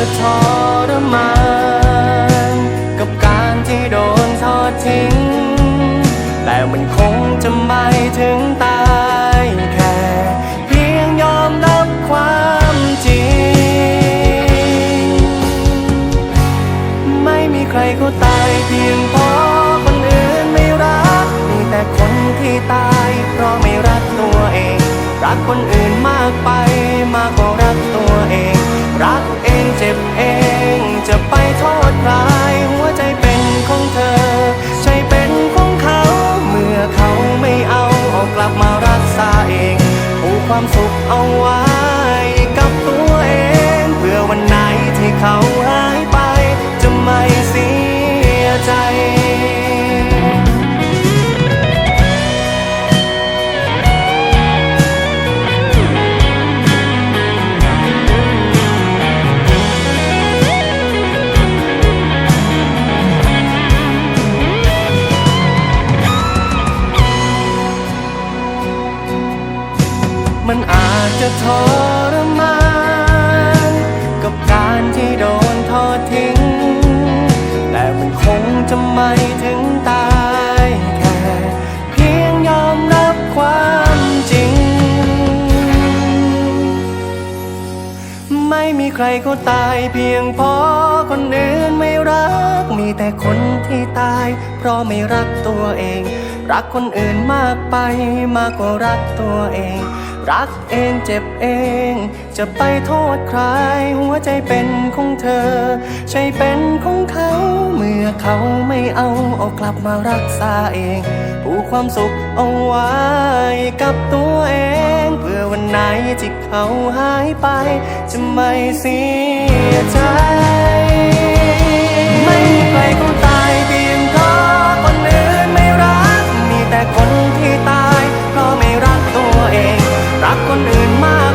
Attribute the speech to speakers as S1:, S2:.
S1: จะทรมาน ความสุขเอาไว้กับตัวเอง เพื่อวันไหนที่เขา มันอาจจะทรมาน กับการที่โดนทอดทิ้ง แต่มันคงจะไม่ถึงตายแค่เพียงยอมรับความจริง ไม่มีใครเขาตายเพียงเพราะคนอื่นไม่รัก มีแต่คนที่ตาย เพราะไม่รักตัวเอง รักคนอื่นมากไปมากกว่ารักตัวเอง รักเองเจ็บเอง จะไปโทษใคร หัวใจเป็นของเธอใจเป็นของเขา เมื่อเขาไม่เอาเอากลับมารักษาเองผูกความสุขเอาไว้กับตัวเอง เพื่อวันไหนที่เขาหายไป จะไม่เสียใจ นมา